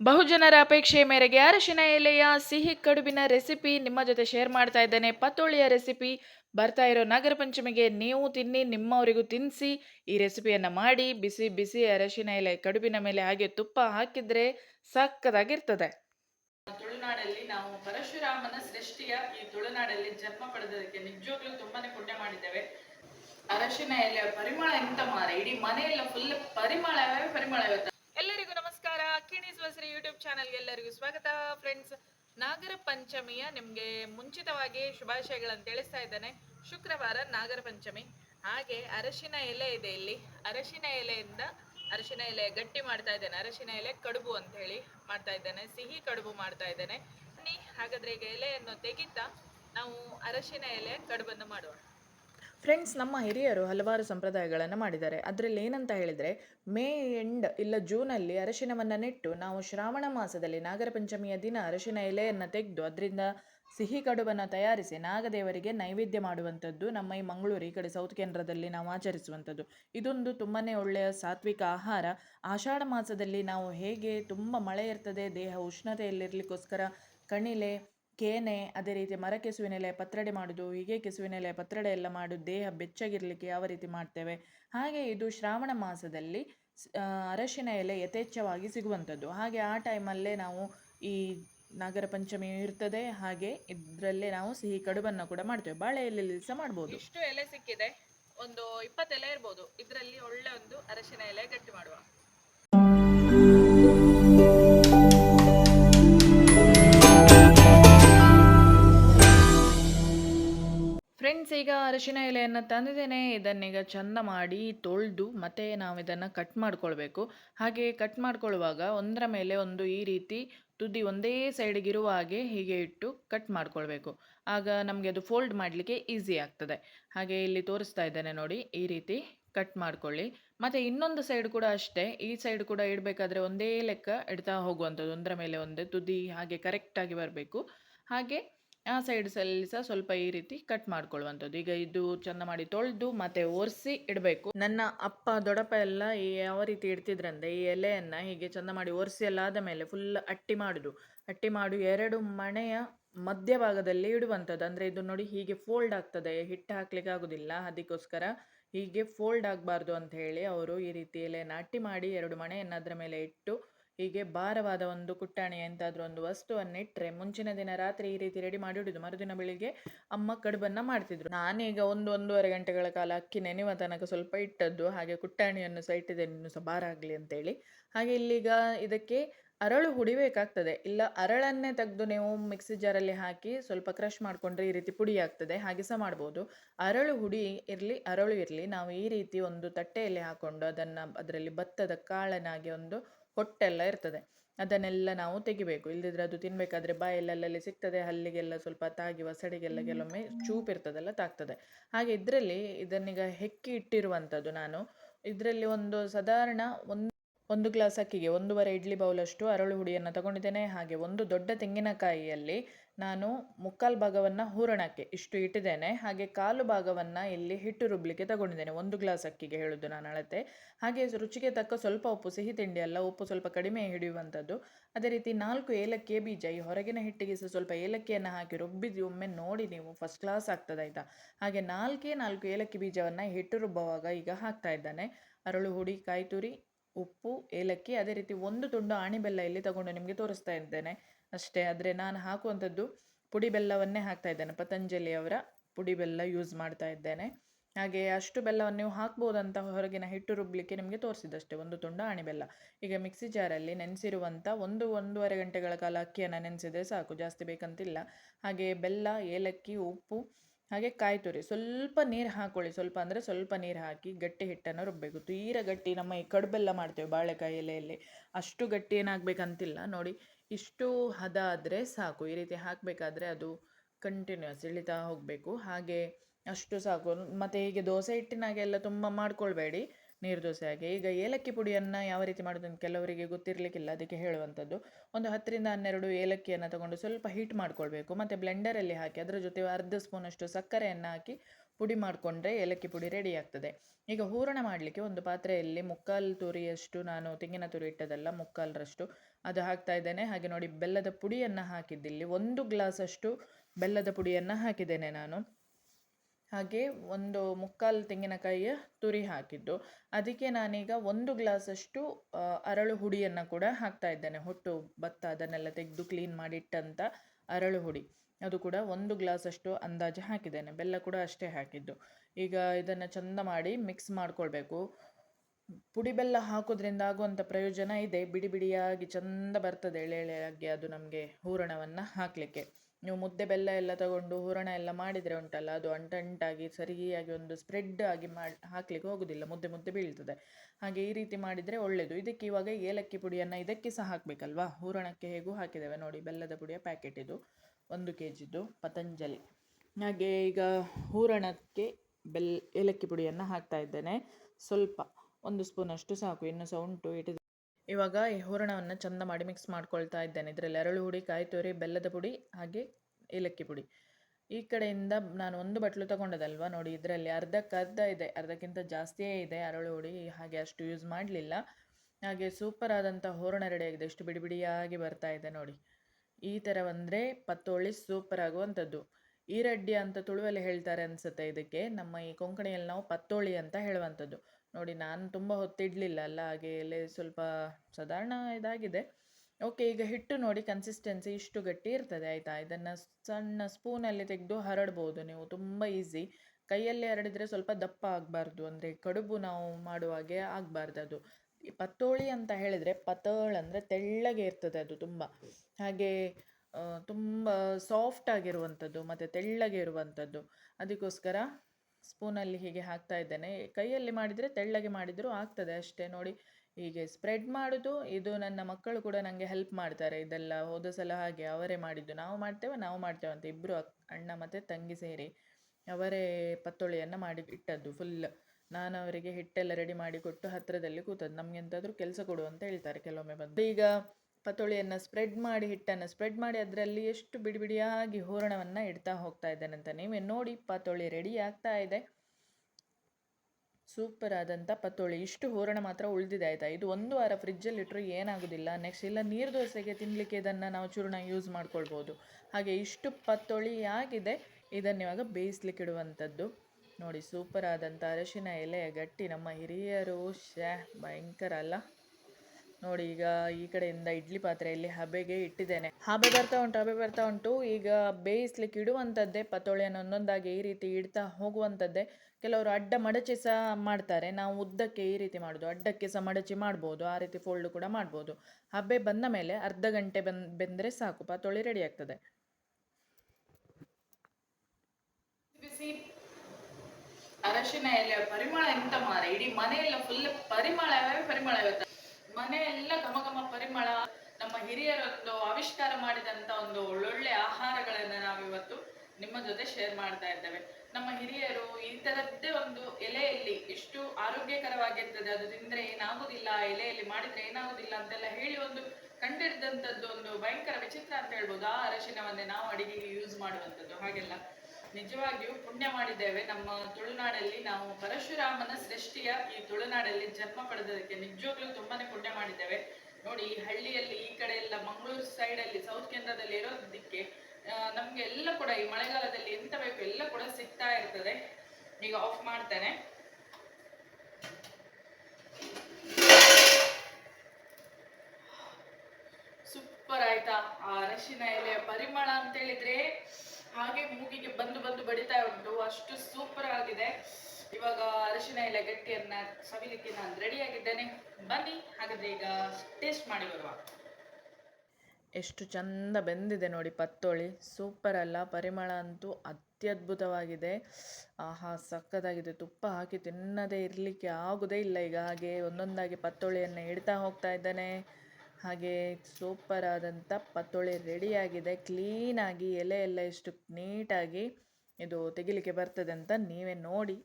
ಬಹುಜನರ ಅಪೇಕ್ಷೆ ಮೇರೆಗೆ ಅರಶಿನ ಎಲೆಯ ಸಿಹಿ ಕಡುಬಿನ ರೆಸಿಪಿ ನಿಮ್ಮ ಜೊತೆ ಶೇರ್ ಮಾಡ್ತಾ ಇದ್ದೇನೆ. ಪತೋಳಿಯ ರೆಸಿಪಿ ಬರ್ತಾ ಇರೋ ನಾಗರ ಪಂಚಮಿಗೆ ನೀವು ತಿನ್ನಿ, ನಿಮ್ಮವರಿಗೂ ತಿನ್ನಿಸಿ ಈ ರೆಸಿಪಿಯನ್ನು ಮಾಡಿ, ಬಿಸಿ ಬಿಸಿ ಅರಶಿನ ಎಲೆ ಕಡುಬಿನ ಮೇಲೆ ಹಾಗೆ ತುಪ್ಪ ಹಾಕಿದ್ರೆ ಸಕ್ಕದಾಗಿರ್ತದೆ. ತುಳುನಾಡಲ್ಲಿ ನಾವು ಪರಶುರಾಮನ ಸೃಷ್ಟಿಯ ಈ ತುಳುನಾಡಲ್ಲಿ ಜನ್ಮ ಪಡೆದಕ್ಕೆ ನಿಜವಾಗ್ಲೂ ತುಂಬಾನೇ ಪುಣ್ಯ ಮಾಡಿದ್ದೇವೆ. ಅರಶಿನ ಎಲೆಯ ಪರಿಮಳ ಎಂತ ಮಾರ? ಇಡೀ ಮನೆಯೆಲ್ಲ ಫುಲ್ ಪರಿಮಳವೇ ಪರಿಮಳ ಇವತ್ತು ಯೂಟ್ಯೂಬ್ ಸ್ವಾಗತ ಫ್ರೆಂಡ್ಸ್. ನಾಗರ ಪಂಚಮಿಯ ನಿಮಗೆ ಮುಂಚಿತವಾಗಿ ಶುಭಾಶಯಗಳನ್ನು ತಿಳಿಸ್ತಾ ಇದ್ದಾನೆ. ಶುಕ್ರವಾರ ನಾಗರ ಪಂಚಮಿ. ಹಾಗೆ ಅರಶಿನ ಎಲೆ ಇದೆ ಇಲ್ಲಿ. ಅರಶಿನ ಎಲೆಯಿಂದ ಅರಶಿನ ಎಲೆ ಗಟ್ಟಿ ಮಾಡ್ತಾ ಇದ್ದೇನೆ. ಅರಶಿನ ಎಲೆ ಕಡುಬು ಅಂತ ಹೇಳಿ ಮಾಡ್ತಾ ಇದ್ದೇನೆ. ಸಿಹಿ ಕಡುಬು ಮಾಡ್ತಾ ಇದ್ದೇನೆ. ಬನ್ನಿ ಹಾಗಾದ್ರೆ ಈಗ ಎಲೆಯನ್ನು ತೆಗಿತಾ ನಾವು ಅರಶಿನ ಎಲೆ ಕಡುಬನ್ನು ಮಾಡುವ ಫ್ರೆಂಡ್ಸ್ ನಮ್ಮ ಹಿರಿಯರು ಹಲವಾರು ಸಂಪ್ರದಾಯಗಳನ್ನು ಮಾಡಿದ್ದಾರೆ. ಅದರಲ್ಲಿ ಏನಂತ ಹೇಳಿದರೆ, ಮೇ ಎಂಡ್ ಇಲ್ಲ ಜೂನಲ್ಲಿ ಅರಶಿನವನ್ನು ನೆಟ್ಟು ನಾವು ಶ್ರಾವಣ ಮಾಸದಲ್ಲಿ ನಾಗರ ಪಂಚಮಿಯ ದಿನ ಅರಶಿನ ಎಲೆಯನ್ನು ತೆಗೆದು ಅದರಿಂದ ಸಿಹಿ ಕಡುಬನ್ನು ತಯಾರಿಸಿ ನಾಗದೇವರಿಗೆ ನೈವೇದ್ಯ ಮಾಡುವಂಥದ್ದು ನಮ್ಮ ಈ ಮಂಗಳೂರು ಈ ಕಡೆ ಸೌತ್ ಕೇಂದ್ರದಲ್ಲಿ ನಾವು ಆಚರಿಸುವಂಥದ್ದು. ಇದೊಂದು ತುಂಬಾ ಒಳ್ಳೆಯ ಸಾತ್ವಿಕ ಆಹಾರ. ಆಷಾಢ ಮಾಸದಲ್ಲಿ ನಾವು ಹೇಗೆ ತುಂಬ ಮಳೆ ಇರ್ತದೆ, ದೇಹ ಉಷ್ಣತೆಯಲ್ಲಿರಲಿಕ್ಕೋಸ್ಕರ ಕಣಿಲೆ ಕೇನೆ ಅದೇ ರೀತಿ ಮರ ಕೆಸುವಿನ ಎಲೆ, ಪತ್ರಡೆ ಮಾಡೋದು, ಹೀಗೆ ಕೆಸುವಿನ ಎಲೆ, ಪತ್ರಡೆ ಎಲ್ಲ ಮಾಡು ದೇಹ ಬೆಚ್ಚಗಿರಲಿಕ್ಕೆ ಯಾವ ರೀತಿ ಮಾಡ್ತೇವೆ? ಹಾಗೆ ಇದು ಶ್ರಾವಣ ಮಾಸದಲ್ಲಿ ಅರಶಿನ ಎಲೆ ಯಥೇಚ್ಛವಾಗಿ ಸಿಗುವಂಥದ್ದು ಹಾಗೆ ಆ ಟೈಮಲ್ಲೇ ನಾವು ಈ ನಾಗರ ಪಂಚಮಿ ಇರ್ತದೆ, ಹಾಗೆ ಇದರಲ್ಲೇ ನಾವು ಸಿಹಿ ಕಡುಬನ್ನು ಕೂಡ ಮಾಡ್ತೇವೆ. ಬಾಳೆ ಎಲೆಯಲ್ಲಿ ಸಹ ಮಾಡ್ಬೋದು. ಇಷ್ಟು ಎಲೆ ಸಿಕ್ಕಿದೆ. ಒಂದು ಇಪ್ಪತ್ತು ಎಲೆ ಇರ್ಬೋದು. ಇದರಲ್ಲಿ ಒಳ್ಳೆ ಒಂದು ಅರಶಿನ ಎಲೆ ಗಟ್ಟಿ ಮಾಡುವ. ಫ್ರೆಂಡ್ಸ್ ಈಗ ಅರಿಶಿನ ಎಲೆಯನ್ನು ತಂದಿದ್ದೇನೆ. ಇದನ್ನೀಗ ಚಂದ ಮಾಡಿ ತೊಳೆದು ಮತ್ತೆ ನಾವು ಇದನ್ನು ಕಟ್ ಮಾಡ್ಕೊಳ್ಬೇಕು. ಹಾಗೆ ಕಟ್ ಮಾಡ್ಕೊಳ್ಳುವಾಗ ಒಂದರ ಮೇಲೆ ಒಂದು ಈ ರೀತಿ ತುದಿ ಒಂದೇ ಸೈಡಿಗಿರುವ ಹಾಗೆ ಹೀಗೆ ಇಟ್ಟು ಕಟ್ ಮಾಡ್ಕೊಳ್ಬೇಕು. ಆಗ ನಮಗೆ ಅದು ಫೋಲ್ಡ್ ಮಾಡಲಿಕ್ಕೆ ಈಸಿ ಆಗ್ತದೆ. ಹಾಗೆ ಇಲ್ಲಿ ತೋರಿಸ್ತಾ ಇದ್ದೇನೆ ನೋಡಿ, ಈ ರೀತಿ ಕಟ್ ಮಾಡ್ಕೊಳ್ಳಿ. ಮತ್ತು ಇನ್ನೊಂದು ಸೈಡ್ ಕೂಡ ಅಷ್ಟೇ. ಈ ಸೈಡ್ ಕೂಡ ಇಡಬೇಕಾದ್ರೆ ಒಂದೇ ಲೆಕ್ಕ ಇಡ್ತಾ ಹೋಗುವಂಥದ್ದು. ಒಂದರ ಮೇಲೆ ಒಂದೇ ತುದಿ ಹಾಗೆ ಕರೆಕ್ಟಾಗಿ ಬರಬೇಕು. ಹಾಗೆ ಆ ಸೈಡ್ಸಲ್ಲಿ ಸಹ ಸ್ವಲ್ಪ ಈ ರೀತಿ ಕಟ್ ಮಾಡ್ಕೊಳ್ಳುವಂಥದ್ದು. ಈಗ ಇದು ಚಂದ ಮಾಡಿ ತೊಳೆದು ಮತ್ತೆ ಒರೆಸಿ ಇಡಬೇಕು. ನನ್ನ ಅಪ್ಪ, ದೊಡ್ಡಪ್ಪ ಎಲ್ಲ ಯಾವ ರೀತಿ ಇಡ್ತಿದ್ರಂದ್ರೆ ಈ ಎಲೆಯನ್ನು ಹೀಗೆ ಚಂದ ಮಾಡಿ ಒರೆಸಿ ಎಲ್ಲ ಆದ ಮೇಲೆ ಫುಲ್ ಅಟ್ಟಿ ಮಾಡುದು. ಅಟ್ಟಿ ಮಾಡು ಎರಡು ಮಣೆಯ ಮಧ್ಯಭಾಗದಲ್ಲಿ ಇಡುವಂಥದ್ದು. ಅಂದರೆ ಇದು ನೋಡಿ ಹೀಗೆ ಫೋಲ್ಡ್ ಆಗ್ತದೆ. ಹಿಟ್ಟು ಹಾಕ್ಲಿಕ್ಕೆ ಆಗೋದಿಲ್ಲ. ಅದಕ್ಕೋಸ್ಕರ ಹೀಗೆ ಫೋಲ್ಡ್ ಆಗಬಾರ್ದು ಅಂತ ಹೇಳಿ ಅವರು ಈ ರೀತಿ ಎಲೆಯನ್ನು ಅಟ್ಟಿ ಮಾಡಿ ಎರಡು ಮಣೆಯನ್ನು ಅದರ ಮೇಲೆ ಇಟ್ಟು ಹೀಗೆ ಭಾರವಾದ ಒಂದು ಕುಟ್ಟಾಣಿ ಎಂತಾದ್ರೂ ಒಂದು ವಸ್ತುವನ್ನಿಟ್ಟರೆ ಮುಂಚಿನ ದಿನ ರಾತ್ರಿ ಈ ರೀತಿ ರೆಡಿ ಮಾಡಿ ಇಡುದು ಮರುದಿನ ಬೆಳಿಗ್ಗೆ ಅಮ್ಮ ಕಡುಬನ್ನ ಮಾಡ್ತಿದ್ರು. ನಾನೀಗ ಒಂದು ಒಂದೂವರೆ ಗಂಟೆಗಳ ಕಾಲ ಅಕ್ಕಿ ನೆನೆಯುವ ತನಕ ಸ್ವಲ್ಪ ಇಟ್ಟದ್ದು, ಹಾಗೆ ಕುಟ್ಟಾಣಿಯನ್ನು ಸಹ ಇಟ್ಟಿದ್ದೇನೆ, ಇನ್ನು ಸಹ ಭಾರ ಆಗಲಿ ಅಂತೇಳಿ. ಹಾಗೆ ಇಲ್ಲಿಗ ಇದಕ್ಕೆ ಅರಳು ಹುಡಿಬೇಕಾಗ್ತದೆ. ಇಲ್ಲ, ಅರಳನ್ನೇ ತೆಗೆದು ನೀವು ಮಿಕ್ಸಿ ಜಾರಲ್ಲಿ ಹಾಕಿ ಸ್ವಲ್ಪ ಕ್ರಷ್ ಮಾಡಿಕೊಂಡ್ರೆ ಈ ರೀತಿ ಪುಡಿ ಆಗ್ತದೆ, ಹಾಗೆ ಸಹ ಮಾಡ್ಬೋದು. ಅರಳು ಹುಡಿ ಇರಲಿ, ಅರಳು ಇರಲಿ, ನಾವು ಈ ರೀತಿ ಒಂದು ತಟ್ಟೆಯಲ್ಲಿ ಹಾಕ್ಕೊಂಡು ಅದನ್ನು, ಅದರಲ್ಲಿ ಭತ್ತದ ಕಾಳನಾಗಿ ಒಂದು ಹೊಟ್ಟೆಲ್ಲ ಇರ್ತದೆ. ಅದನ್ನೆಲ್ಲ ನಾವು ತೆಗಿಬೇಕು. ಇಲ್ಲದಿದ್ರೆ ಅದು ತಿನ್ನಬೇಕಾದ್ರೆ ಬಾಯಲ್ಲಲ್ಲಿ ಸಿಗ್ತದೆ. ಹಲ್ಲಿಗೆಲ್ಲ ಸ್ವಲ್ಪ ತಾಗಿ ವಸಡಿಗೆಲ್ಲ ಕೆಲವೊಮ್ಮೆ ಚೂಪ್ ಇರ್ತದಲ್ಲ ತಾಗ್ತದೆ. ಹಾಗೆ ಇದರಲ್ಲಿ ಇದನ್ನೀಗ ಹೆಕ್ಕಿ ಇಟ್ಟಿರುವಂಥದ್ದು ನಾನು. ಇದರಲ್ಲಿ ಒಂದು ಸಾಧಾರಣ ಒಂದು ಒಂದು ಗ್ಲಾಸ್ ಅಕ್ಕಿಗೆ ಒಂದೂವರೆ ಇಡ್ಲಿ ಬೌಲಷ್ಟು ಅರಳು ಹುಡಿಯನ್ನು ತಗೊಂಡಿದ್ದೇನೆ. ಹಾಗೆ ಒಂದು ದೊಡ್ಡ ತೆಂಗಿನಕಾಯಿಯಲ್ಲಿ ನಾನು ಮುಕ್ಕಾಲು ಭಾಗವನ್ನು ಹೂರಣಕ್ಕೆ ಇಷ್ಟು ಇಟ್ಟಿದ್ದೇನೆ. ಹಾಗೆ ಕಾಲು ಭಾಗವನ್ನು ಇಲ್ಲಿ ಹಿಟ್ಟು ರುಬ್ಲಿಕ್ಕೆ ತಗೊಂಡಿದ್ದೇನೆ. ಒಂದು ಗ್ಲಾಸ್ ಅಕ್ಕಿಗೆ ಹೇಳೋದು ನಾನು ಅಳತೆ. ಹಾಗೆ ರುಚಿಗೆ ತಕ್ಕ ಸ್ವಲ್ಪ ಉಪ್ಪು, ಸಿಹಿ ತಿಂಡಿ ಅಲ್ಲ, ಉಪ್ಪು ಸ್ವಲ್ಪ ಕಡಿಮೆ ಹಿಡಿಯುವಂಥದ್ದು. ಅದೇ ರೀತಿ ನಾಲ್ಕು ಏಲಕ್ಕಿಯ ಬೀಜ. ಈ ಹೊರಗಿನ ಹಿಟ್ಟಿಗೆ ಸಹ ಸ್ವಲ್ಪ ಏಲಕ್ಕಿಯನ್ನು ಹಾಕಿ ರುಬ್ಬಿದ್ದು ಒಮ್ಮೆ ನೋಡಿ ನೀವು ಫಸ್ಟ್ ಕ್ಲಾಸ್ ಆಯಿತಾ? ಹಾಗೆ ನಾಲ್ಕೇ ನಾಲ್ಕು ಏಲಕ್ಕಿ ಬೀಜವನ್ನು ಹಿಟ್ಟು ರುಬ್ಬುವಾಗ ಈಗ ಹಾಕ್ತಾ ಇದ್ದಾನೆ. ಅರಳು ಹುಡಿ ಕಾಯಿ ತುರಿ ಉಪ್ಪು, ಏಲಕ್ಕಿ, ಅದೇ ರೀತಿ ಒಂದು ತುಂಡು ಆಣಿ ಬೆಲ್ಲ ಇಲ್ಲಿ ತಗೊಂಡು ನಿಮಗೆ ತೋರಿಸ್ತಾ ಇದ್ದೇನೆ. ಅಷ್ಟೇ, ಆದರೆ ನಾನು ಹಾಕುವಂಥದ್ದು ಪುಡಿ ಬೆಲ್ಲವನ್ನೇ ಹಾಕ್ತಾ ಇದ್ದೇನೆ. ಪತಂಜಲಿಯವರ ಪುಡಿ ಬೆಲ್ಲ ಯೂಸ್ ಮಾಡ್ತಾ ಇದ್ದೇನೆ. ಹಾಗೆ ಅಷ್ಟು ಬೆಲ್ಲವನ್ನು ನೀವು ಹಾಕ್ಬೋದಂತ ಹೊರಗಿನ ಹಿಟ್ಟು ರುಬ್ಬಲಿಕ್ಕೆ ನಿಮಗೆ ತೋರಿಸಿದಷ್ಟೇ, ಒಂದು ತುಂಡು ಆಣಿ ಬೆಲ್ಲ. ಈಗ ಮಿಕ್ಸಿ ಜಾರಲ್ಲಿ ನೆನೆಸಿರುವಂಥ ಒಂದು ಒಂದೂವರೆ ಗಂಟೆಗಳ ಕಾಲ ಅಕ್ಕಿಯನ್ನು ನೆನೆಸಿದರೆ ಸಾಕು, ಜಾಸ್ತಿ ಬೇಕಂತಿಲ್ಲ. ಹಾಗೆ ಬೆಲ್ಲ, ಏಲಕ್ಕಿ, ಉಪ್ಪು ಹಾಗೆ ಕಾಯಿ ತುರಿ ಸ್ವಲ್ಪ ನೀರು ಹಾಕೊಳ್ಳಿ. ಸ್ವಲ್ಪ ಅಂದರೆ ಸ್ವಲ್ಪ ನೀರು ಹಾಕಿ ಗಟ್ಟಿ ಹಿಟ್ಟನ್ನು ರುಬ್ಬಬೇಕು ತೀರ ಗಟ್ಟಿ ನಮ್ಮ ಈ ಕಡುಬೆಲ್ಲ ಮಾಡ್ತೇವೆ ಬಾಳೆಕಾಯಿ ಎಲೆಯಲ್ಲಿ. ಅಷ್ಟು ಗಟ್ಟಿ ಏನಾಗಬೇಕಂತಿಲ್ಲ. ನೋಡಿ, ಇಷ್ಟು ಹದ ಆದರೆ ಸಾಕು. ಈ ರೀತಿ ಹಾಕಬೇಕಾದ್ರೆ ಅದು ಕಂಟಿನ್ಯೂಸ್ ಇಳಿತಾ ಹೋಗಬೇಕು. ಹಾಗೆ ಅಷ್ಟು ಸಾಕು. ಮತ್ತು ಹೀಗೆ ದೋಸೆ ಹಿಟ್ಟಿನಾಗೆಲ್ಲ ತುಂಬ ಮಾಡ್ಕೊಳ್ಬೇಡಿ. ನೀರು ದೋಸೆ ಹಾಗೆ ಈಗ ಏಲಕ್ಕಿ ಪುಡಿಯನ್ನು ಯಾವ ರೀತಿ ಮಾಡೋದು ಅಂತ ಕೆಲವರಿಗೆ ಗೊತ್ತಿರಲಿಕ್ಕಿಲ್ಲ, ಅದಕ್ಕೆ ಹೇಳುವಂಥದ್ದು. ಒಂದು ಹತ್ತರಿಂದ ಹನ್ನೆರಡು ಏಲಕ್ಕಿಯನ್ನು ತಗೊಂಡು ಸ್ವಲ್ಪ ಹೀಟ್ ಮಾಡ್ಕೊಳ್ಬೇಕು. ಮತ್ತು ಬ್ಲೆಂಡರಲ್ಲಿ ಹಾಕಿ, ಅದರ ಜೊತೆ ಅರ್ಧ ಸ್ಪೂನಷ್ಟು ಸಕ್ಕರೆಯನ್ನು ಹಾಕಿ ಪುಡಿ ಮಾಡಿಕೊಂಡ್ರೆ ಏಲಕ್ಕಿ ಪುಡಿ ರೆಡಿ ಆಗ್ತದೆ. ಈಗ ಹೂರಣ ಮಾಡಲಿಕ್ಕೆ ಒಂದು ಪಾತ್ರೆಯಲ್ಲಿ ಮುಕ್ಕಾಲು ತುರಿಯಷ್ಟು, ನಾನು ತೆಂಗಿನ ತುರಿ ಇಟ್ಟದಲ್ಲ ಮುಕ್ಕಾಲರಷ್ಟು ಅದು ಹಾಕ್ತಾ ಇದ್ದೇನೆ. ಹಾಗೆ ನೋಡಿ, ಬೆಲ್ಲದ ಪುಡಿಯನ್ನು ಹಾಕಿದ್ದಿಲ್ಲಿ ಒಂದು ಗ್ಲಾಸಷ್ಟು ಬೆಲ್ಲದ ಪುಡಿಯನ್ನು ಹಾಕಿದ್ದೇನೆ ನಾನು. ಹಾಗೆ ಒಂದು ಮುಕ್ಕಾಲು ತೆಂಗಿನಕಾಯಿಯ ತುರಿ ಹಾಕಿದ್ದು. ಅದಕ್ಕೆ ನಾನೀಗ ಒಂದು ಗ್ಲಾಸಷ್ಟು ಅರಳು ಹುಡಿಯನ್ನು ಕೂಡ ಹಾಕ್ತಾ ಇದ್ದೇನೆ. ಹೊಟ್ಟು ಭತ್ತ ಅದನ್ನೆಲ್ಲ ತೆಗೆದು ಕ್ಲೀನ್ ಮಾಡಿಟ್ಟಂಥ ಅರಳು ಹುಡಿ. ಅದು ಕೂಡ ಒಂದು ಗ್ಲಾಸಷ್ಟು ಅಂದಾಜು ಹಾಕಿದ್ದೇನೆ. ಬೆಲ್ಲ ಕೂಡ ಅಷ್ಟೇ ಹಾಕಿದ್ದು. ಈಗ ಇದನ್ನು ಚಂದ ಮಾಡಿ ಮಿಕ್ಸ್ ಮಾಡ್ಕೊಳ್ಬೇಕು. ಪುಡಿ ಬೆಲ್ಲ ಹಾಕೋದ್ರಿಂದ ಆಗುವಂಥ ಪ್ರಯೋಜನ ಇದೆ. ಬಿಡಿ ಬಿಡಿಯಾಗಿ ಚಂದ ಬರ್ತದೆ. ಎಳೆ ಎಳೆಯಾಗಿ ಅದು ನಮಗೆ ಹೂರಣವನ್ನು ಹಾಕಲಿಕ್ಕೆ. ನೀವು ಮುದ್ದೆ ಬೆಲ್ಲ ಎಲ್ಲ ತಗೊಂಡು ಹೂರಣ ಎಲ್ಲ ಮಾಡಿದರೆ ಉಂಟಲ್ಲ, ಅದು ಅಂಟಂಟಾಗಿ ಸರಿಯಾಗಿ ಒಂದು ಸ್ಪ್ರೆಡ್ ಆಗಿ ಮಾಡಿ, ಹಾಕ್ಲಿಕ್ಕೆ ಹೋಗೋದಿಲ್ಲ, ಮುದ್ದೆ ಮುದ್ದೆ ಬೀಳ್ತದೆ. ಹಾಗೆ ಈ ರೀತಿ ಮಾಡಿದರೆ ಒಳ್ಳೆಯದು ಇದಕ್ಕೆ ಇವಾಗ ಏಲಕ್ಕಿ ಪುಡಿಯನ್ನು ಇದಕ್ಕೆ ಸಹ ಹಾಕಬೇಕಲ್ವಾ? ಹೂರಣಕ್ಕೆ ಹೇಗೂ ಹಾಕಿದ್ದೇವೆ ನೋಡಿ, ಬೆಲ್ಲದ ಪುಡಿಯ ಪ್ಯಾಕೆಟ್ ಇದು, ಒಂದು ಕೆ ಜಿದು ಪತಂಜಲಿ. ಹಾಗೆ ಈಗ ಹೂರಣಕ್ಕೆ ಬೆಲ್, ಏಲಕ್ಕಿ ಪುಡಿಯನ್ನು ಹಾಕ್ತಾ ಇದ್ದೇನೆ. ಸ್ವಲ್ಪ, ಒಂದು ಸ್ಪೂನಷ್ಟು ಸಾಕು, ಇನ್ನು ಸಹ ಉಂಟು ಇವಾಗ ಈ ಹೂರಣವನ್ನು ಚಂದ ಮಾಡಿ ಮಿಕ್ಸ್ ಮಾಡ್ಕೊಳ್ತಾ ಇದ್ದೇನೆ. ಇದರಲ್ಲಿ ಅರಳು ಹುಡಿ ಕಾಯಿ ತುರಿ, ಬೆಲ್ಲದ ಪುಡಿ, ಹಾಗೆ ಏಲಕ್ಕಿ ಪುಡಿ. ಈ ಕಡೆಯಿಂದ ನಾನು ಒಂದು ಬಟ್ಲು ತಗೊಂಡದಲ್ವ? ನೋಡಿ, ಇದರಲ್ಲಿ ಅರ್ಧಕ್ಕೆ ಅರ್ಧ ಇದೆ. ಅರ್ಧಕ್ಕಿಂತ ಜಾಸ್ತಿಯೇ ಇದೆ ಅರಳು ಹುಡಿ ಹಾಗೆ ಅಷ್ಟು ಯೂಸ್ ಮಾಡಲಿಲ್ಲ. ಹಾಗೆ ಸೂಪರ್ ಆದಂಥ ಹೂರಣ ಆಗಿದೆ. ಎಷ್ಟು ಬಿಡಿ ಬಿಡಿಯಾಗಿ ಬರ್ತಾ ಇದೆ ನೋಡಿ. ಈ ಥರ ಬಂದರೆ ಪತ್ತೋಳಿ ಸೂಪರ್ ಆಗುವಂಥದ್ದು ಈರಡ್ಡಿ ಅಂತ ತುಳುವಲ್ಲಿ ಹೇಳ್ತಾರೆ ಅನಿಸುತ್ತೆ ಇದಕ್ಕೆ. ನಮ್ಮ ಈ ಕೊಂಕಣಿಯಲ್ಲಿ ನಾವು ಪತ್ತೋಳಿ ಅಂತ ಹೇಳುವಂಥದ್ದು. ನೋಡಿ, ನಾನು ತುಂಬ ಹೊತ್ತಿಡಲಿಲ್ಲ ಅಲ್ಲ, ಹಾಗೆ ಇಲ್ಲಿ ಸ್ವಲ್ಪ ಸಾಧಾರಣ ಇದಾಗಿದೆ. ಓಕೆ ಈಗ ಹಿಟ್ಟು ನೋಡಿ ಕನ್ಸಿಸ್ಟೆನ್ಸಿ ಇಷ್ಟು ಗಟ್ಟಿ ಇರ್ತದೆ, ಆಯಿತಾ? ಇದನ್ನು ಸಣ್ಣ ಸ್ಪೂನಲ್ಲಿ ತೆಗೆದು ಹರಡ್ಬೋದು ನೀವು, ತುಂಬ ಈಸಿ ಕೈಯಲ್ಲಿ ಹರಡಿದರೆ ಸ್ವಲ್ಪ ದಪ್ಪ ಆಗಬಾರ್ದು, ಅಂದರೆ ಕಡುಬು ನಾವು ಮಾಡುವಾಗೆ ಆಗಬಾರ್ದು ಅದು. ಈ ಪತ್ತೋಳಿ ಅಂತ ಹೇಳಿದರೆ ಪತಳ್ ಅಂದರೆ ತೆಳ್ಳಗೆ ಇರ್ತದೆ ಅದು ತುಂಬ. ಹಾಗೆ ತುಂಬ ಸಾಫ್ಟ್ ಆಗಿರುವಂಥದ್ದು, ಮತ್ತು ತೆಳ್ಳಗೆ ಇರುವಂಥದ್ದು. ಅದಕ್ಕೋಸ್ಕರ ಸ್ಪೂನಲ್ಲಿ ಹೀಗೆ ಹಾಕ್ತಾ ಇದ್ದೇನೆ. ಕೈಯಲ್ಲಿ ಮಾಡಿದರೆ ತೆಳ್ಳಗೆ ಮಾಡಿದರೂ ಆಗ್ತದೆ ಅಷ್ಟೇ. ನೋಡಿ, ಹೀಗೆ ಸ್ಪ್ರೆಡ್ ಮಾಡೋದು, ಇದು ನನ್ನ ಮಕ್ಕಳು ಕೂಡ ನನಗೆ ಹೆಲ್ಪ್ ಮಾಡ್ತಾರೆ. ಇದೆಲ್ಲ ಹೋದ ಸಲ ಹಾಗೆ ಅವರೇ ಮಾಡಿದ್ದು. ನಾವು ಮಾಡ್ತೇವೆ ನಾವು ಮಾಡ್ತೇವೆ ಅಂತ ಇಬ್ಬರು ಅಣ್ಣ ಮತ್ತು ತಂಗಿ ಸೇರಿ ಅವರೇ ಪತ್ತೋಳಿಯನ್ನು ಮಾಡಿ ಇಟ್ಟದ್ದು ಫುಲ್ ನಾನು ಅವರಿಗೆ ಹಿಟ್ಟೆಲ್ಲ ರೆಡಿ ಮಾಡಿ ಕೊಟ್ಟು ಹತ್ತಿರದಲ್ಲಿ ಕೂತದ್ದು. ನಮಗೆಂತಾದರೂ ಕೆಲಸ ಕೊಡು ಅಂತ ಹೇಳ್ತಾರೆ ಕೆಲವೊಮ್ಮೆ ಬಂದು. ಈಗ ಪತೋಳಿಯನ್ನು ಸ್ಪ್ರೆಡ್ ಮಾಡಿ, ಹಿಟ್ಟನ್ನು ಸ್ಪ್ರೆಡ್ ಮಾಡಿ ಅದರಲ್ಲಿ ಎಷ್ಟು ಬಿಡಿ ಬಿಡಿಯಾಗಿ ಹೂರಣವನ್ನು ಇಡ್ತಾ ಹೋಗ್ತಾ ಇದ್ದೇನೆ ಅಂತ ನೀವೇ ನೋಡಿ ಪತೋಳಿ ರೆಡಿ ಆಗ್ತಾ ಇದೆ. ಸೂಪರ್ ಆದಂಥ ಪತೋಳಿ. ಇಷ್ಟು ಹೂರಣ ಮಾತ್ರ ಉಳಿದಿದೆ ಆಯಿತಾ? ಇದು ಒಂದು ವಾರ ಫ್ರಿಜ್ಜಲ್ಲಿ ಇಟ್ಟರೆ ಏನಾಗೋದಿಲ್ಲ. ನೆಕ್ಸ್ಟ್ ಇಲ್ಲ ನೀರು ದೋಸೆಗೆ ತಿನ್ನಲಿಕ್ಕೆ ಇದನ್ನು ನಾವು ಚೂರ್ಣ ಯೂಸ್ ಮಾಡ್ಕೊಳ್ಬೋದು. ಹಾಗೆ ಇಷ್ಟು ಪತೋಳಿ ಆಗಿದೆ. ಬೇಯಿಸ್ಲಿಕ್ಕೆ ಇಡುವಂಥದ್ದು ನೋಡಿ ಸೂಪರ್ ಆದಂಥ ಅರಶಿನ ಎಲೆಯ ಗಟ್ಟಿ ನಮ್ಮ ಹಿರಿಯರು, ಶ್ಯಾ, ಭಯಂಕರ ಅಲ್ಲ? ನೋಡಿ, ಈಗ ಈ ಕಡೆಯಿಂದ ಇಡ್ಲಿ ಪಾತ್ರೆಯಲ್ಲಿ ಹಬೆಗೆ ಇಟ್ಟಿದ್ದೇನೆ. ಹಬೆ ಬರ್ತಾ ಉಂಟು, ಹಬೆ ಬರ್ತಾ ಉಂಟು. ಈಗ ಬೇಯಿಸ್ಲಿಕ್ಕೆ ಇಡುವಂಥದ್ದೇ, ಪತೋಳಿಯನ್ನು ಒಂದೊಂದಾಗಿ ಈ ರೀತಿ ಇಡ್ತಾ ಹೋಗುವಂಥದ್ದೇ. ಕೆಲವರು ಅಡ್ಡ ಮಡಚಿ ಸಹ ಮಾಡ್ತಾರೆ. ನಾವು ಉದ್ದಕ್ಕೆ ಈ ರೀತಿ ಮಾಡೋದು, ಅಡ್ಡಕ್ಕೆ ಸಹ ಮಡಚಿ ಮಾಡ್ಬೋದು, ಆ ರೀತಿ ಫೋಲ್ಡ್ ಕೂಡ ಮಾಡ್ಬೋದು. ಹಬೆ ಬಂದ ಮೇಲೆ ಅರ್ಧ ಗಂಟೆ ಬಂದ್, ಬೆಂದರೆ ಸಾಕು, ಪತೋಳಿ ರೆಡಿ ಆಗ್ತದೆ. ಅರಶಿನ ಎಲೆಯ ಪರಿಮಳ ಎಂತ ಮಾರ ಇಡೀ ಮನೆಯೆಲ್ಲ ಫುಲ್ ಪರಿಮಳವೇ ಪರಿಮಳ ಇವತ್ತು ಎಲ್ಲ ಘಮ ಘಮ ಪರಿಮಳ, ನಮ್ಮ ಹಿರಿಯರೊಂದು ಆವಿಷ್ಕಾರ ಮಾಡಿದಂತ ಒಂದು ಒಳ್ಳೊಳ್ಳೆ ಆಹಾರಗಳನ್ನ ನಾವಿವತ್ತು ನಿಮ್ಮ ಜೊತೆ ಶೇರ್ ಮಾಡ್ತಾ ಇದ್ದೇವೆ. ನಮ್ಮ ಹಿರಿಯರು ಈ ತರದ್ದೇ ಒಂದು ಎಲೆಯಲ್ಲಿ ಎಷ್ಟು ಆರೋಗ್ಯಕರವಾಗಿರ್ತದೆ, ಅದು ತಿಂದ್ರೆ ಏನಾಗುದಿಲ್ಲ ಎಲೆಯಲ್ಲಿ ಮಾಡಿದ್ರೆ ಏನಾಗುದಿಲ್ಲ ಅಂತೆಲ್ಲ ಹೇಳಿ ಒಂದು ಕಂಡಿಡ್ದಂಥದ್ದು ಒಂದು ಭಯಂಕರ ವಿಚಿತ್ರ ಅಂತ ಹೇಳ್ಬೋದು. ಆ ಅರಶಿನವನ್ನೇ ನಾವು ಅಡಿಗೆಗೆ ಯೂಸ್ ಮಾಡುವಂಥದ್ದು ಹಾಗೆಲ್ಲ. ನಿಜವಾಗಿಯೂ ಪುಣ್ಯ ಮಾಡಿದ್ದೇವೆ. ನಮ್ಮ ತುಳುನಾಡಲ್ಲಿ ನಾವು ಪರಶುರಾಮನ ಸೃಷ್ಟಿಯ ಈ ತುಳುನಾಡಲ್ಲಿ ಜನ್ಮ ಪಡೆದಕ್ಕೆ ನಿಜವಾಗ್ಲೂ ತುಂಬಾನೇ ಪುಣ್ಯ ಮಾಡಿದ್ದೇವೆ. ನೋಡಿ, ಈ ಹಳ್ಳಿಯಲ್ಲಿ ಈ ಕಡೆ ಎಲ್ಲ ಮಂಗಳೂರು ಸೈಡ್ ಅಲ್ಲಿ ಸೌತ್ ಕೇಂದ್ರದಲ್ಲಿ ಇರೋದಕ್ಕೆ ನಮ್ಗೆ ಎಲ್ಲ ಕೂಡ ಈ ಮಳೆಗಾಲದಲ್ಲಿ ಎಂತ ಬೇಕು ಎಲ್ಲ ಕೂಡ ಸಿಗ್ತಾ ಇರ್ತದೆ. ಈಗ ಆಫ್ ಮಾಡ್ತೇನೆ. ಸೂಪರ್ ಆಯ್ತಾ? ಆ ಅರಶಿನ ಎಲೆಯ ಪರಿಮಳ ಅಂತ ಹೇಳಿದ್ರೆ ಹಾಗೆ ಮೂಗಿಗೆ ಬಂದು ಬಂದು ಬಡಿತಾ ಉಂಟು. ಅಷ್ಟು ಸೂಪರ್ ಆಗಿದೆ. ಇವಾಗ ಅರಿಶಿನ ಎಲೆ ಗಟ್ಟಿಯನ್ನ ಸವಿಲಿಕ್ಕೆ ನಾನು ರೆಡಿ ಆಗಿದ್ದೇನೆ ಬನ್ನಿ, ಹಾಗಾದ್ರೆ ಈಗ ಟೇಸ್ಟ್ ಮಾಡಿ ಬರುವ. ಎಷ್ಟು ಚಂದ ಬೆಂದಿದೆ ನೋಡಿ ಪತ್ತೋಳಿ. ಸೂಪರ್ ಅಲ್ಲ. ಪರಿಮಳ ಅಂತೂ ಅತ್ಯದ್ಭುತವಾಗಿದೆ. ಆಹಾ ಸಕ್ಕದಾಗಿದೆ ತುಪ್ಪ ಹಾಕಿ ತಿನ್ನದೇ ಇರಲಿಕ್ಕೆ ಆಗೋದೇ ಇಲ್ಲ. ಈಗ ಹಾಗೆ ಒಂದೊಂದಾಗಿ ಪತ್ತೋಳಿಯನ್ನು ಇಡ್ತಾ ಹೋಗ್ತಾ ಇದ್ದಾನೆ. ಹಾಗೆ ಸೂಪರ್ ಆದಂಥ ಪತ್ತೋಳಿ ರೆಡಿಯಾಗಿದೆ. ಕ್ಲೀನಾಗಿ ಎಲೆ ಎಲ್ಲ ಎಷ್ಟು ನೀಟಾಗಿ ಇದು ತೆಗಿಲಿಕ್ಕೆ ಬರ್ತದೆ ಅಂತ ನೀವೇ ನೋಡಿ.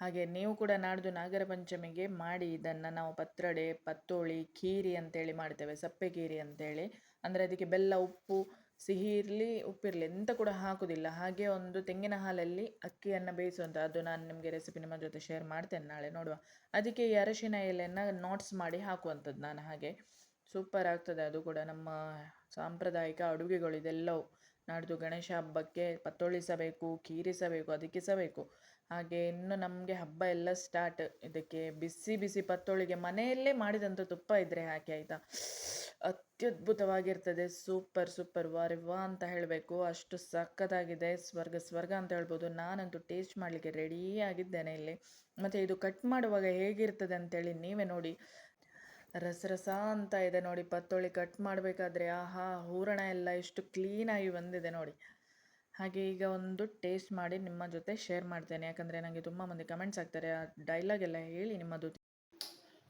ಹಾಗೆ ನೀವು ಕೂಡ ನಾಡ್ದು ನಾಗರ ಪಂಚಮಿಗೆ ಮಾಡಿ. ಇದನ್ನು ನಾವು ಪತ್ರೊಡೆ ಪತ್ತೋಳಿ ಖೀರಿ ಅಂತೇಳಿ ಮಾಡ್ತೇವೆ. ಸಪ್ಪೆ ಖೀರಿ ಅಂತೇಳಿ. ಅಂದರೆ ಅದಕ್ಕೆ ಬೆಲ್ಲ, ಉಪ್ಪು, ಸಿಹಿ ಇರಲಿ ಉಪ್ಪಿರಲಿ ಎಂತ ಕೂಡ ಹಾಕೋದಿಲ್ಲ. ಹಾಗೆ ಒಂದು ತೆಂಗಿನ ಹಾಲಲ್ಲಿ ಅಕ್ಕಿಯನ್ನು ಬೇಯಿಸುವಂಥ ಅದು ನಾನು ನಿಮಗೆ ರೆಸಿಪಿ ನಿಮ್ಮ ಜೊತೆ ಶೇರ್ ಮಾಡ್ತೇನೆ ನಾಳೆ ನೋಡುವ. ಅದಕ್ಕೆ ಈ ಅರಶಿನ ಎಲೆಯನ್ನು ನೋಟ್ಸ್ ಮಾಡಿ ಹಾಕುವಂಥದ್ದು ನಾನು ಹಾಗೆ. ಸೂಪರ್ ಆಗ್ತದೆ ಅದು ಕೂಡ ನಮ್ಮ ಸಾಂಪ್ರದಾಯಿಕ ಅಡುಗೆಗಳು ಇದೆಲ್ಲವೂ ನಾಡಿದ್ದು ಗಣೇಶ ಹಬ್ಬಕ್ಕೆ ಪತ್ತೊಳಿಸಬೇಕು ಕೀರಿಸಬೇಕು ಅದಕ್ಕೆ ಸಹ ಹಾಗೆ ಇನ್ನು ನಮಗೆ ಹಬ್ಬ ಎಲ್ಲ ಸ್ಟಾರ್ಟ್ ಇದಕ್ಕೆ ಬಿಸಿ ಬಿಸಿ ಪತ್ತೋಳಿಗೆ ಮನೆಯಲ್ಲೇ ಮಾಡಿದಂಥ ತುಪ್ಪ ಇದ್ದರೆ ಹಾಕಿ ಆಯಿತಾ? ಅತ್ಯದ್ಭುತವಾಗಿರ್ತದೆ. Super super. ವಾರಿ ವಾ ಅಂತ ಹೇಳಬೇಕು. ಅಷ್ಟು ಸಖತ್ತಾಗಿದೆ. ಸ್ವರ್ಗ ಸ್ವರ್ಗ ಅಂತ ಹೇಳ್ಬೋದು. ನಾನಂತೂ ಟೇಸ್ಟ್ ಮಾಡಲಿಕ್ಕೆ ರೆಡಿ ಆಗಿದ್ದೇನೆ ಇಲ್ಲಿ. ಮತ್ತು ಇದು ಕಟ್ ಮಾಡುವಾಗ ಹೇಗಿರ್ತದೆ ಅಂತೇಳಿ ನೀವೇ ನೋಡಿ. ರಸ ರಸ ಅಂತ ಇದೆ ನೋಡಿ. ಪತ್ತೋಳಿ ಕಟ್ ಮಾಡಬೇಕಾದ್ರೆ ಆಹಾ, ಹೂರಣ ಎಲ್ಲ ಎಷ್ಟು ಕ್ಲೀನಾಗಿ ಬಂದಿದೆ ನೋಡಿ. ಹಾಗೆ ಈಗ ಒಂದು ಟೇಸ್ಟ್ ಮಾಡಿ ನಿಮ್ಮ ಜೊತೆ ಶೇರ್ ಮಾಡ್ತೇನೆ. ಯಾಕಂದರೆ ನನಗೆ ತುಂಬ ಮಂದಿ ಕಮೆಂಟ್ಸ್ ಆಗ್ತಾರೆ ಆ ಡೈಲಾಗ್ ಎಲ್ಲ ಹೇಳಿ ನಿಮ್ಮದು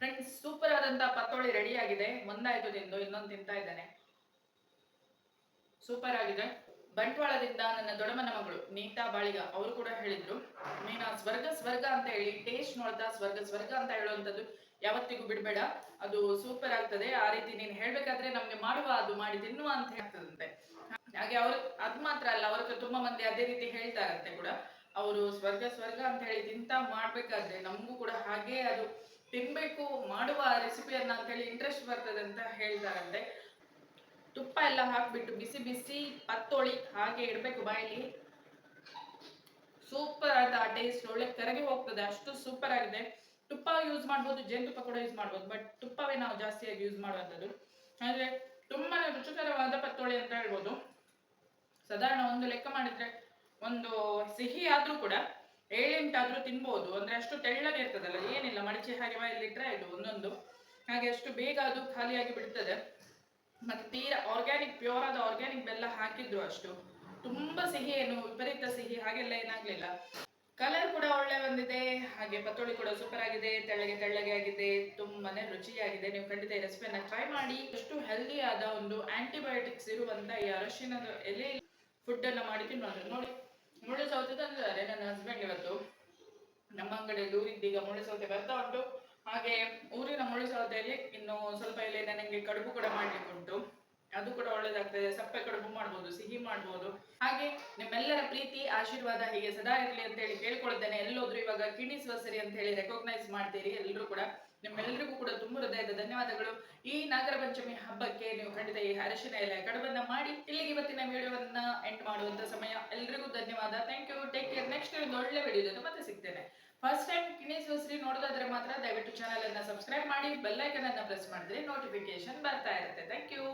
ಫ್ರೆಂಡ್ಸ್ ಸೂಪರ್ ಆದಂಥ ಪತ್ತೋಳಿ ರೆಡಿ ಆಗಿದೆ. ಒಂದಾಯ್ತು ತಿಂದು, ಇನ್ನೊಂದು ತಿಂತಾ ಇದ್ದೇನೆ. ಸೂಪರ್ ಆಗಿದೆ. ಬಂಟ್ವಾಳದಿಂದ ನನ್ನ ದೊಡಮನ ಮಗಳು ನೀತಾ ಬಾಳಿಗ ಅವರು ಕೂಡ ಹೇಳಿದ್ರು. ಮೀನಾ, ಸ್ವರ್ಗ ಸ್ವರ್ಗ ಅಂತ ಹೇಳಿ ಟೇಸ್ಟ್ ನೋಡ್ತಾ, ಸ್ವರ್ಗ ಸ್ವರ್ಗ ಅಂತ ಹೇಳುವಂಥದ್ದು ಯಾವತ್ತಿಗೂ ಬಿಡಬೇಡ. ಅದು ಸೂಪರ್ ಆಗ್ತದೆ. ಆ ರೀತಿ ನೀನು ಹೇಳ್ಬೇಕಾದ್ರೆ ನಮ್ಗೆ ಮಾಡುವ, ಅದು ಮಾಡಿ ತಿನ್ನುವ ಅಂತ ಹೇಳ್ತದಂತೆ. ಹಾಗೆ ಅವ್ರ, ಅದು ಮಾತ್ರ ಅಲ್ಲ, ಅವ್ರ ತುಂಬಾ ಮಂದಿ ಅದೇ ರೀತಿ ಹೇಳ್ತಾರಂತೆ ಕೂಡ. ಅವರು ಸ್ವರ್ಗ ಸ್ವರ್ಗ ಅಂತ ಹೇಳಿ ತಿಂತ ಮಾಡ್ಬೇಕಾದ್ರೆ ನಮಗೂ ಕೂಡ ಹಾಗೆ ಅದು ತಿನ್ಬೇಕು, ಮಾಡುವ ರೆಸಿಪಿಯನ್ನ ಅಂತ ಹೇಳಿ ಇಂಟ್ರೆಸ್ಟ್ ಬರ್ತದೆ ಅಂತ ಹೇಳ್ತಾರಂತೆ. ತುಪ್ಪ ಎಲ್ಲ ಹಾಕ್ಬಿಟ್ಟು ಬಿಸಿ ಬಿಸಿ ಪತ್ತೋಳಿ ಹಾಗೆ ಇಡಬೇಕು ಬಾಯಲ್ಲಿ. ಸೂಪರ್ ಆದ ಆ ಟೇಸ್ಟ್ ಒಳ್ಳೆ ಕರಗಿ ಹೋಗ್ತದೆ. ಅಷ್ಟು ಸೂಪರ್ ಆಗಿದೆ. ತುಪ್ಪ ಯೂಸ್ ಮಾಡ್ಬೋದು ಜೇನುತುಪ್ಪ ಕೂಡ ಯೂಸ್ ಮಾಡ್ಬೋದು ಬಟ್ ತುಪ್ಪವೇ ನಾವು ಜಾಸ್ತಿಯಾಗಿ ಯೂಸ್ ಮಾಡುವಂಥದ್ದು. ಅಂದ್ರೆ ತುಂಬಾ ರುಚಿಕರವಾದ ಪತ್ತೋಳಿ ಅಂತ ಹೇಳ್ಬೋದು. ಸಾಧಾರಣ ಒಂದು ಲೆಕ್ಕ ಮಾಡಿದ್ರೆ ಒಂದು ಸಿಹಿ ಆದ್ರೂ ಕೂಡ ಏಳೆಂಟಾದ್ರೂ ತಿನ್ಬೋದು. ಅಂದ್ರೆ ಅಷ್ಟು ತೆಳ್ಳಗೆ ಇರ್ತದಲ್ಲ, ಏನಿಲ್ಲ, ಮಡಚಿ ಹಾಗೆ ಬಾಯಲ್ಲಿಟ್ರೆ ಇದು ಒಂದೊಂದು. ಹಾಗೆ ಅಷ್ಟು ಬೇಗ ಅದು ಖಾಲಿಯಾಗಿ ಬಿಡ್ತದೆ. ಮತ್ತೆ ತೀರಾ ಆರ್ಗ್ಯಾನಿಕ್ ಪ್ಯೂರ್ ಆದ ಆರ್ಗ್ಯಾನಿಕ್ ಬೆಲ್ಲ ಹಾಕಿದ್ರು ಅಷ್ಟು. ತುಂಬಾ ಸಿಹಿ ಏನು ವಿಪರೀತ ಸಿಹಿ, ಹಾಗೆಲ್ಲ ಏನಾಗ್ಲಿಲ್ಲ. ಕಲರ್ ಕೂಡ ಒಳ್ಳೆ ಬಂದಿದೆ, ಹಾಗೆ ಪತ್ತೋಳಿ ಕೂಡ ಸೂಪರ್ ಆಗಿದೆ, ತೆಳ್ಳಗೆ ತೆಳ್ಳಗೆ ಆಗಿದೆ, ತುಂಬಾನೇ ರುಚಿಯಾಗಿದೆ. ನೀವು ಖಂಡಿತ ಈ ರೆಸಿಪಿಯನ್ನ ಟ್ರೈ ಮಾಡಿ. ಎಷ್ಟು ಹೆಲ್ದಿ ಆದ ಒಂದು ಆಂಟಿಬಯೋಟಿಕ್ಸ್ ಇರುವಂತ ಈ ಅರಶಿನ ಎಲೆ ಫುಡ್ ಅನ್ನ ಮಾಡಿ ತಿನ್ನೋದು ನೋಡಿ, ಮುಳ್ಳು ಸೌತೆ ತಂದಿದ್ದಾರೆ ನನ್ನ ಹಸ್ಬೆಂಡ್ ಇವತ್ತು ನಮ್ಮ ಅಂಗಡಿಯಲ್ಲಿ ಊರಿದ್ದೀಗ ಮುಳ್ಳು ಸೌತೆ ಬರ್ತಾ ಉಂಟು. ಹಾಗೆ ಊರಿನ ಮುಳ್ಳು ಸೌತೆಯಲ್ಲಿ ಇನ್ನು ಸ್ವಲ್ಪ ಇಲ್ಲಿ ನನಗೆ ಕಡುಬು ಕೂಡ ಮಾಡ್ಲಿಕ್ಕೆ ಉಂಟು ಅದು ಕೂಡ ಒಳ್ಳೇದಾಗ್ತದೆ. ಸಪ್ಪೆ ಕಡುಬು ಮಾಡ್ಬೋದು, ಸಿಹಿ ಮಾಡ್ಬೋದು. ಹಾಗೆ ನಿಮ್ಮೆಲ್ಲರ ಪ್ರೀತಿ, ಆಶೀರ್ವಾದ ಹೀಗೆ ಸದಾ ಇರಲಿ ಅಂತ ಹೇಳಿ ಕೇಳ್ಕೊಳ್ತೇನೆ. ಎಲ್ಲೋದ್ರು ಇವಾಗ ಕಿಣಿ ಸರಿ ಅಂತ ಹೇಳಿ ರೆಕಾಗ್ನೈಸ್ ಮಾಡ್ತೀರಿ ಎಲ್ಲರೂ ಕೂಡ. ನಿಮ್ಮೆಲ್ಲರಿಗೂ ಕೂಡ ತುಂಬ ಹೃದಯದ ಧನ್ಯವಾದಗಳು. ಈ ನಾಗರ ಪಂಚಮಿ ಹಬ್ಬಕ್ಕೆ ನೀವು ಖಂಡಿತ ಈ ಹರಶಿನ ಎಲೆ ಕಡಬನ್ನ ಮಾಡಿ ಇಲ್ಲಿಗೆ ಇವತ್ತಿನ ವಿಡಿಯೋವನ್ನ ಎಂಡ್ ಮಾಡುವಂತ ಸಮಯ. ಎಲ್ರಿಗೂ ಧನ್ಯವಾದ. Thank you take care next ಒಂದು ಒಳ್ಳೆ ವಿಡಿಯೋ ಜೊತೆ ಮತ್ತೆ ಸಿಗ್ತೇನೆ. ಫಸ್ಟ್ ಟೈಮ್ ಕಿಣಿಸುವಸ್ರಿ ನೋಡೋದಾದ್ರೆ ಮಾತ್ರ ದಯವಿಟ್ಟು ಚಾನಲ್ ಅನ್ನ ಸಬ್ಸ್ಕ್ರೈಬ್ ಮಾಡಿ ಬೆಲ್ಲೈಕನ್ ಅನ್ನ ಪ್ರೆಸ್ ಮಾಡಿದ್ರೆ ನೋಟಿಫಿಕೇಶನ್ ಬರ್ತಾ ಇರುತ್ತೆ. Thank you